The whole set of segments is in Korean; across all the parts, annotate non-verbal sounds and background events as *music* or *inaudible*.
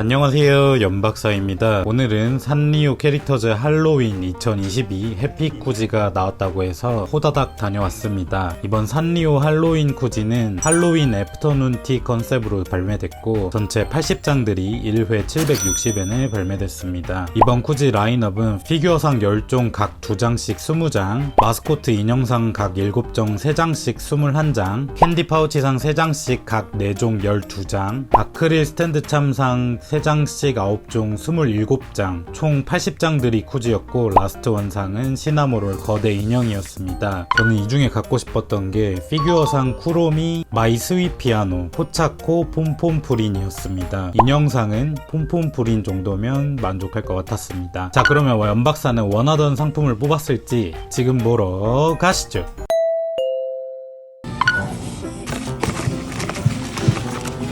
안녕하세요 연박사입니다. 오늘은 산리오 캐릭터즈 할로윈 2022 해피 쿠지가 나왔다고 해서 호다닥 다녀왔습니다. 이번 산리오 할로윈 쿠지는 할로윈 애프터눈 티 컨셉으로 발매됐고 전체 80장들이 1회 760엔에 발매됐습니다. 이번 쿠지 라인업은 피규어상 10종 각 2장씩 20장 마스코트 인형상 각 7종 3장씩 21장 캔디 파우치상 3장씩 각 4종 12장 아크릴 스탠드 참상 3장씩 9종 27장 총 80장들이 쿠지였고 라스트 원상은 시나모롤 거대 인형이었습니다. 저는 이 중에 갖고 싶었던 게 피규어상 쿠로미 마이 스위 피아노 포차코 폼폼 프린이었습니다. 인형상은 폼폼 프린 정도면 만족할 것 같았습니다. 자 그러면 연박사는 원하던 상품을 뽑았을지 지금 보러 가시죠.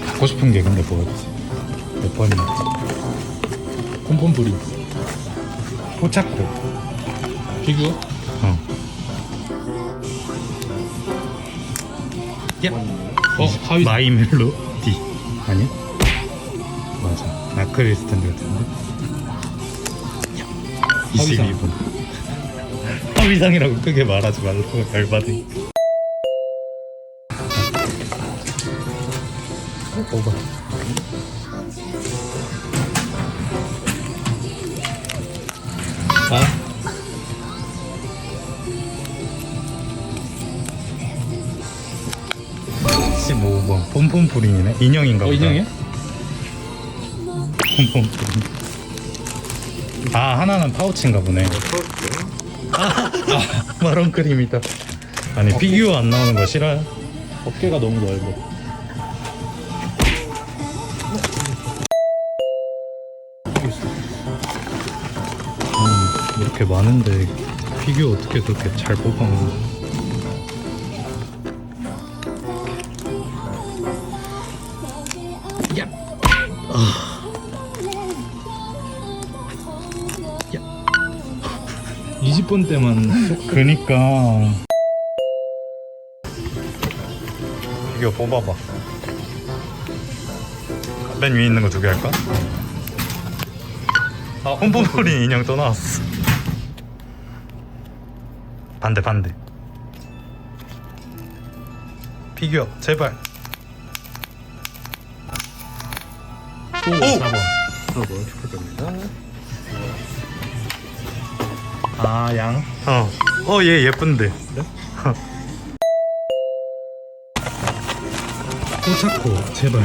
갖고 싶은 게 근데 뭐였지? 몇 번이야? 콤폼부리 포차코 피규어? 어. 야. 어? 하위 마이 멜로디 아니야? 맞아 아크릴 스탠드 같은데 22분 하위상이라고 크게 말하지 말라고 열받으 뽑아 폼폼프린이네. 인형인가 어 보다. 인형이야? 폼폼프린 아 하나는 파우치인가 보네. 아, 마론 크림이다. 아니 피규어 안 나오는 거 싫어요? 어깨가 너무 넓어. 음, 이렇게 많은데 피규어 어떻게 그렇게 잘 뽑아먹는 야! 20번 때만. 쏙 그니까. 피규어 뽑아봐. 맨 위에 있는 거 두 개 할까? 아 홈폼폴이 인형 또 나왔어. 반대 반대. 피규어 제발. 오! 4번. 여러분 축하드립니다 아 양? 어. 어 얘 예쁜데. *laughs* 포차코 제발.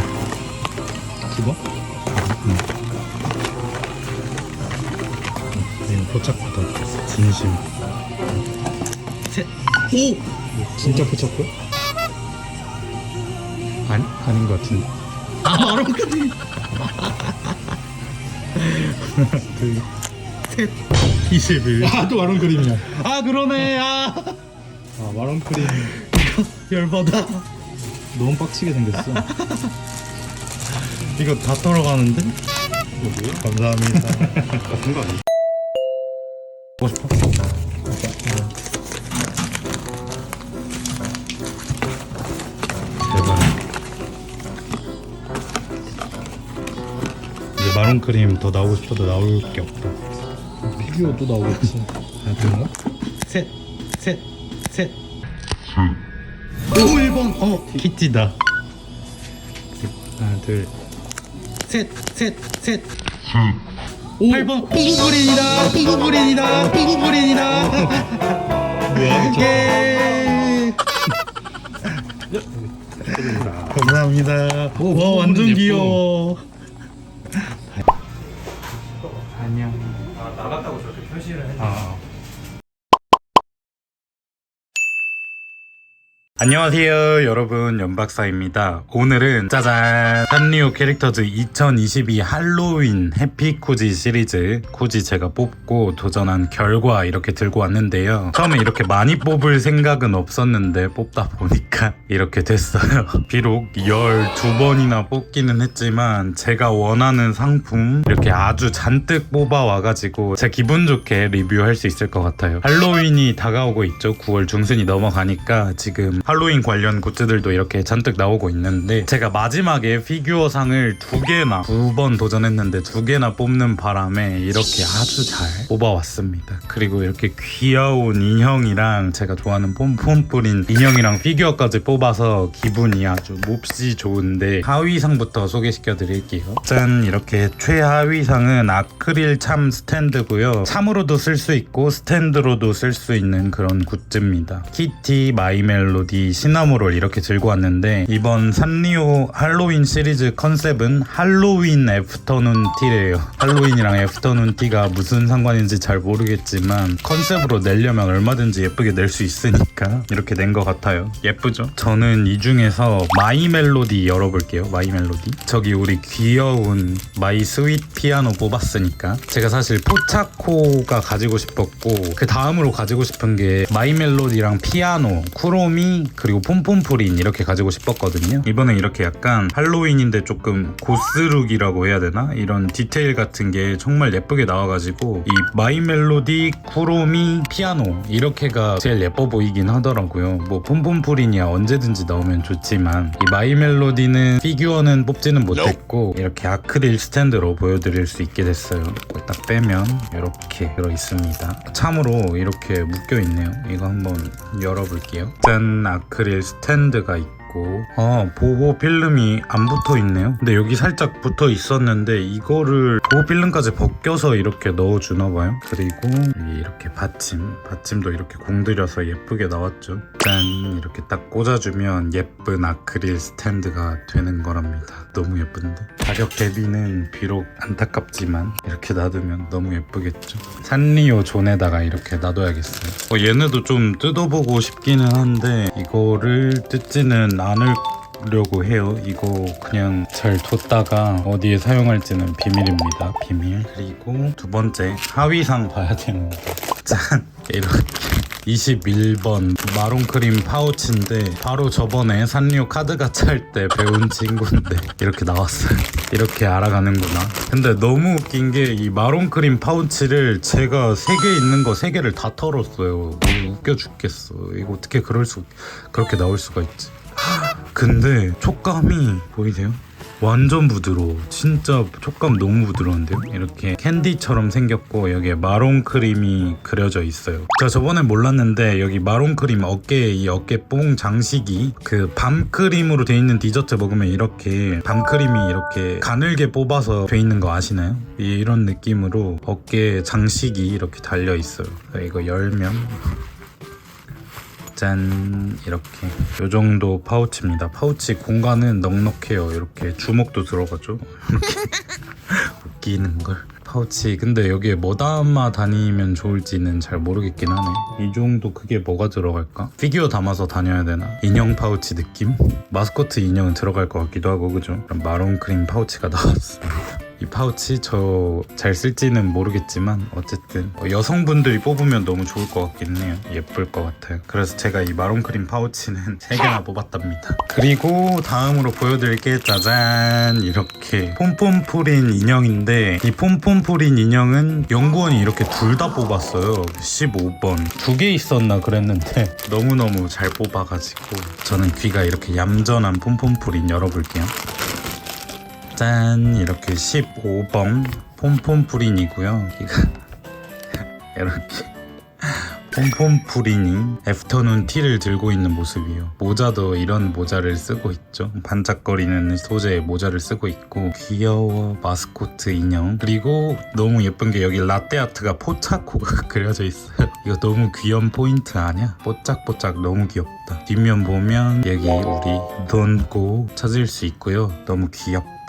두 번? 이 포착보다 진심. 오! 진짜 포착고? 아니 아닌 것 같은데. 아 마론크림 둘셋 *laughs* 21. 아 또 마론크림이야. 아 그러네. 아. 아 마론크림. 열받아. 너무 빡치게 생겼어. *laughs* 이거 다 떨어가는데? 이거 뭐야? 감사합니다. *laughs* 같은 거 아니야? 보고 싶어? 대박. 이제 마론 크림 더 나오고 싶어도 나올 게 없다 피규어 또 나오겠지. 하나 둘 셋, 셋, 셋. 오 1번. 어. 키티다. 하나 둘. 셋, 셋, 셋. 오! 8번. 뿡구불인이다. 뿡구불인이다. 뿡구불인이다. 뭐야? 예. *laughs* 감사합니다. 오, 와 완전 예뻐. 귀여워. 안녕. 아 나갔다고 저렇게 표시를 했네 안녕하세요 여러분. 연박사입니다. 오늘은 짜잔! 산리오 캐릭터즈 2022 할로윈 해피 쿠지 시리즈. 쿠지 제가 뽑고 도전한 결과 이렇게 들고 왔는데요. 처음에 이렇게 많이 뽑을 생각은 없었는데 뽑다 보니까 *laughs* 이렇게 됐어요. 비록 12번이나 뽑기는 했지만 제가 원하는 상품 이렇게 아주 잔뜩 뽑아와가지고 제 기분 좋게 리뷰할 수 있을 것 같아요. 할로윈이 다가오고 있죠. 9월 중순이 넘어가니까 지금 할로윈 관련 굿즈들도 이렇게 잔뜩 나오고 있는데 제가 마지막에 피규어 상을 두 개나 두 번 도전했는데 두 개나 뽑는 바람에 이렇게 아주 잘 뽑아왔습니다. 그리고 이렇게 귀여운 인형이랑 제가 좋아하는 폼폼 뿌린 인형이랑 피규어까지 뽑아서 기분이 아주 몹시 좋은데 하위상부터 소개시켜 드릴게요. 짠 이렇게 최하위상은 아크릴 참 스탠드고요. 참으로도 쓸 수 있고 스탠드로도 쓸 수 있는 그런 굿즈입니다. 키티, 마이멜로디, 시나모롤 이렇게 들고 왔는데 이번 산리오 할로윈 시리즈 컨셉은 할로윈 애프터눈 티래요. 할로윈이랑 애프터눈 티가 무슨 상관인지 잘 모르겠지만 컨셉으로 내려면 얼마든지 예쁘게 낼 수 있으니까 이렇게 낸 것 같아요. 예쁘죠? 저는 이 중에서 마이 멜로디 열어볼게요. 마이 멜로디. 저기 우리 귀여운 마이 스윗 피아노 뽑았으니까 제가 사실 포차코가 가지고 싶었고 그 다음으로 가지고 싶은 게 마이 멜로디랑 피아노, 쿠로미 그리고 폼폼프린 이렇게 가지고 싶었거든요. 이번엔 이렇게 약간 할로윈인데 조금 고스룩이라고 해야 되나? 이런 디테일 같은 게 정말 예쁘게 나와가지고 이 마이 멜로디, 쿠로미, 피아노 이렇게가 제일 예뻐 보이긴 하더라고요. 뭐 폼폼프린이야 언제든지 나오면 좋지만 이 마이 멜로디는 피규어는 뽑지는 못했고 이렇게 아크릴 스탠드로 보여드릴 수 있게 됐어요. 딱 빼면 이렇게 들어 있습니다. 참으로 이렇게 묶여 있네요. 이거 한번 열어볼게요. 짠 아크릴 스탠드가 있고. 아 보호 필름이 안 붙어 있네요. 근데 여기 살짝 붙어 있었는데 이거를 보호 필름까지 벗겨서 이렇게 넣어 주나 봐요. 그리고 이렇게 받침 받침도 이렇게 공들여서 예쁘게 나왔죠. 짠 이렇게 딱 꽂아주면 예쁜 아크릴 스탠드가 되는 거랍니다. 너무 예쁜데? 가격 대비는 비록 안타깝지만 이렇게 놔두면 너무 예쁘겠죠? 산리오 존에다가 이렇게 놔둬야겠어요. 어, 얘네도 좀 뜯어보고 싶기는 한데 이거를 뜯지는 않으려고 해요. 이거 그냥 잘 뒀다가 어디에 사용할지는 비밀입니다. 비밀. 그리고 두 번째 하위상 봐야 되는데 짠! 이렇게 21번 마론크림 파우치인데 바로 저번에 산리오 카드 가차 할 때 배운 친구인데 이렇게 나왔어요. 이렇게 알아가는구나. 근데 너무 웃긴 게 이 마론크림 파우치를 제가 세개 있는 거세 개를 다 털었어요. 너무 웃겨 죽겠어. 이거 어떻게 그럴 수 그렇게 나올 수가 있지 근데 촉감이 보이세요? 완전 부드러워. 진짜 촉감 너무 부드러운데요? 이렇게 캔디처럼 생겼고 여기에 마론 크림이 그려져 있어요. 저 저번에 몰랐는데 여기 마론 크림 어깨에 이 어깨 뽕 장식이 그 밤크림으로 돼 있는 디저트 먹으면 이렇게 밤크림이 이렇게 가늘게 뽑아서 돼 있는 거 아시나요? 이- 이런 느낌으로 어깨 장식이 이렇게 달려 있어요. 이거 열면 짠. 이렇게. 요 정도 파우치입니다. 파우치 공간은 넉넉해요. 이렇게 주먹도 들어가죠. 이렇게. *laughs* 웃기는 걸. 파우치. 근데 여기에 뭐 담아 다니면 좋을지는 잘 모르겠긴 하네. 이 정도 크게 뭐가 들어갈까? 피규어 담아서 다녀야 되나? 인형 파우치 느낌? 마스코트 인형은 들어갈 것 같기도 하고 그죠? 마론 크림 파우치가 나왔습니다 이 파우치 저 잘 쓸지는 모르겠지만 어쨌든 어, 여성분들이 뽑으면 너무 좋을 것 같긴 해요. 예쁠 것 같아요. 그래서 제가 이 마론크림 파우치는 3개나 뽑았답니다. 그리고 다음으로 보여드릴 게 짜잔! 이렇게 폼폼프린 인형인데 이 폼폼프린 인형은 연구원이 이렇게 둘 다 뽑았어요. 15번. 두 개 있었나 그랬는데 *laughs* 너무너무 잘 뽑아가지고 저는 귀가 이렇게 얌전한 폼폼프린 열어볼게요 짠. 이렇게 15번 폼폼프린이고요. *laughs* 이렇게 폼폼프린이 애프터눈 티를 들고 있는 모습이에요. 모자도 이런 모자를 쓰고 있죠. 반짝거리는 소재의 모자를 쓰고 있고 귀여워 마스코트 인형. 그리고 너무 예쁜 게 여기 라떼 아트가 포차코가 *laughs* 그려져 있어요. 이거 너무 귀여운 포인트 아니야? 뽀짝뽀짝 너무 귀엽다. 뒷면 보면 여기 우리 돈고 찾을 수 있고요. 너무 귀엽다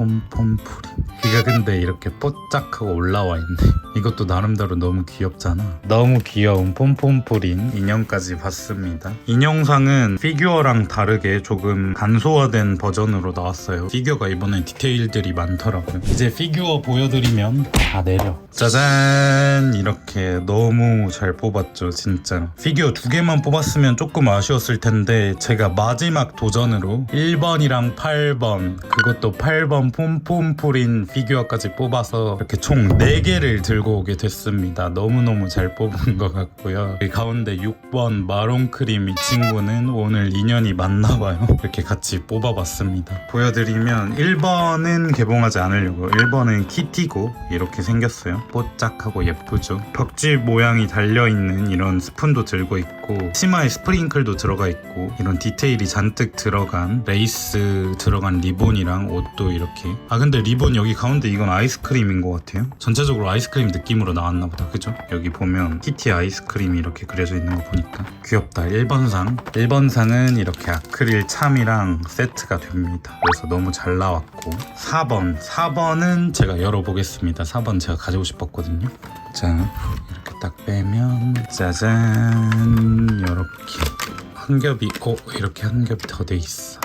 폼폼프린 귀가 근데 이렇게 뽀짝하고 올라와 있네. 이것도 나름대로 너무 귀엽잖아. 너무 귀여운 폼폼프린 인형까지 봤습니다. 인형상은 피규어랑 다르게 조금 간소화된 버전으로 나왔어요. 피규어가 이번엔 디테일들이 많더라고요. 이제 피규어 보여드리면 다 내려. 짜잔! 이렇게 너무 잘 뽑았죠 진짜. 피규어 두 개만 뽑았으면 조금 아쉬웠을 텐데 제가 마지막 도전으로 1번이랑 8번 그것도 8번 폼폼풀인 피규어까지 뽑아서 이렇게 총 4개를 들고 오게 됐습니다. 너무너무 잘 뽑은 것 같고요. 이 가운데 6번 마론크림 이 친구는 오늘 인연이 맞나봐요. *laughs* 이렇게 같이 뽑아봤습니다. 보여드리면 1번은 개봉하지 않으려고 1번은 키티고 이렇게 생겼어요. 뽀짝하고 예쁘죠. 벽지 모양이 달려있는 이런 스푼도 들고 있고 치마에 스프링클도 들어가 있고 이런 디테일이 잔뜩 들어간 레이스 들어간 리본이랑 옷도 이렇게 아 근데 리본 여기 가운데 이건 아이스크림인 것 같아요. 전체적으로 아이스크림 느낌으로 나왔나 보다. 그죠? 여기 보면 키티 아이스크림이 이렇게 그려져 있는 거 보니까. 귀엽다. 1번상 1번상은 이렇게 아크릴 참이랑 세트가 됩니다. 그래서 너무 잘 나왔고. 4번. 4번은 제가 열어보겠습니다. 4번 제가 가지고 싶었거든요. 자 이렇게 딱 빼면 짜잔. 이렇게. 한 겹이 어 이렇게 한 겹이 더 돼 있어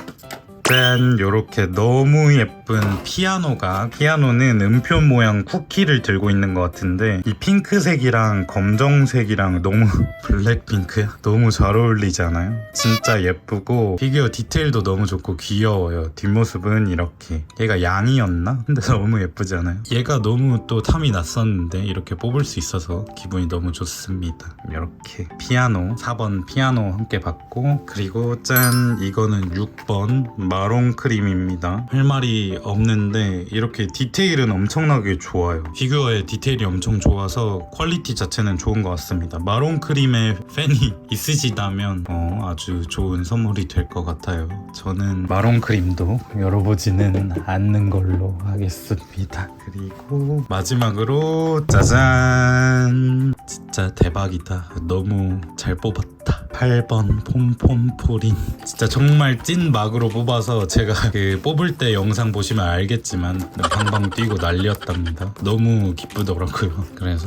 짠 요렇게 너무 예쁜 피아노가 피아노는 음표 모양 쿠키를 들고 있는 것 같은데 이 핑크색이랑 검정색이랑 너무 *laughs* 블랙핑크야? 너무 잘 어울리지 않아요? 진짜 예쁘고 피규어 디테일도 너무 좋고 귀여워요 뒷모습은 이렇게 얘가 양이었나? 근데 *laughs* 너무 예쁘지 않아요? 얘가 너무 또 탐이 났었는데 이렇게 뽑을 수 있어서 기분이 너무 좋습니다 이렇게 피아노 4번 피아노 함께 받고 그리고 짠 이거는 6번 마론 크림입니다. 할 말이 없는데 이렇게 디테일은 엄청나게 좋아요. 피규어의 디테일이 엄청 좋아서 퀄리티 자체는 좋은 것 같습니다. 마론 크림의 팬이 *laughs* 있으시다면 어, 아주 좋은 선물이 될 것 같아요. 저는 마론 크림도 열어보지는 않는 걸로 하겠습니다. 그리고 마지막으로 짜잔! 진짜 대박이다. 너무 잘 뽑았다. 8번 폼폼포린. 진짜 정말 찐 막으로 뽑아서 제가 그 뽑을 때 영상 보시면 알겠지만 방방 뛰고 난리였답니다 너무 기쁘더라고요 그래서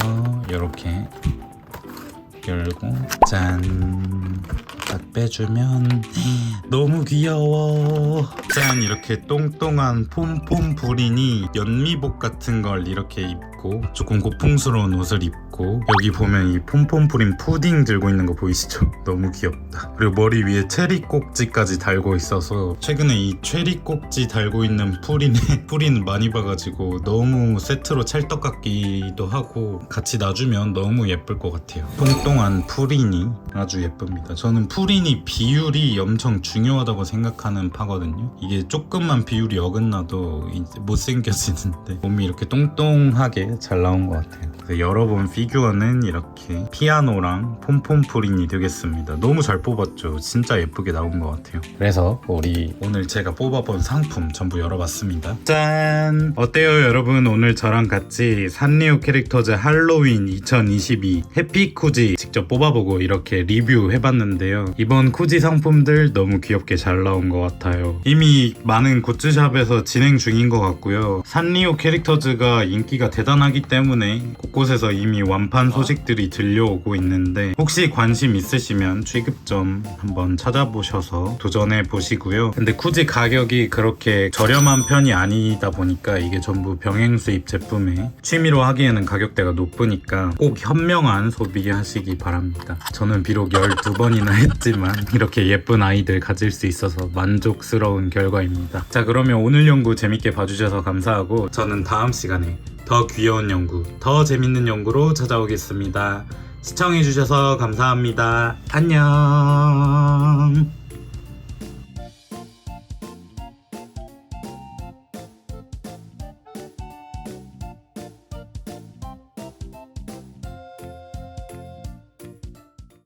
이렇게 열고 짠. 딱 빼주면 너무 귀여워. 짠 이렇게 똥똥한 폼폼 불인이 연미복 같은 걸 이렇게 입고 조금 고풍스러운 옷을 입고 여기 보면 이 폼폼 불인 푸딩 들고 있는 거 보이시죠? *laughs* 너무 귀엽다. 그리고 머리 위에 체리 꼭지까지 달고 있어서 최근에 이 체리 꼭지 달고 있는 푸린에 *laughs* 푸린 많이 봐가지고 너무 세트로 찰떡 같기도 하고 같이 놔주면 너무 예쁠 것 같아요. 똥똥한 푸린이 아주 예쁩니다. 저는 푸린이 비율이 엄청 중요하다고 생각하는 파거든요. 이게 조금만 비율이 어긋나도 못생겨지는데 몸이 이렇게 똥똥하게 잘 나온 것 같아요. 열어본 피규어는 이렇게 피아노랑 폼폼 푸린이 되겠습니다. 너무 잘 뽑았죠. 진짜 예쁘게 나온 것 같아요. 그래서 우리 오늘 제가 뽑아본 상품 전부 열어봤습니다. 짠! 어때요 여러분? 오늘 저랑 같이 산리오 캐릭터즈 할로윈 2022 해피 쿠지 직접 뽑아보고 이렇게 리뷰해봤는데요. 이번 쿠지 상품들 너무 귀엽게 잘 나온 것 같아요. 이미 많은 굿즈샵에서 진행 중인 것 같고요. 산리오 캐릭터즈가 인기가 대단 하기 때문에 곳곳에서 이미 완판 소식들이 들려오고 있는데 혹시 관심 있으시면 취급점 한번 찾아보셔서 도전해 보시고요. 근데 굳이 가격이 그렇게 저렴한 편이 아니다 보니까 이게 전부 병행 수입 제품에 취미로 하기에는 가격대가 높으니까 꼭 현명한 소비하시기 바랍니다. 저는 비록 12번이나 *laughs* 했지만 이렇게 예쁜 아이들 가질 수 있어서 만족스러운 결과입니다. 자 그러면 오늘 연구 재밌게 봐주셔서 감사하고 저는 다음 시간에 더 귀여운 연구, 더 재밌는 연구로 찾아오겠습니다. 시청해주셔서 감사합니다. 안녕.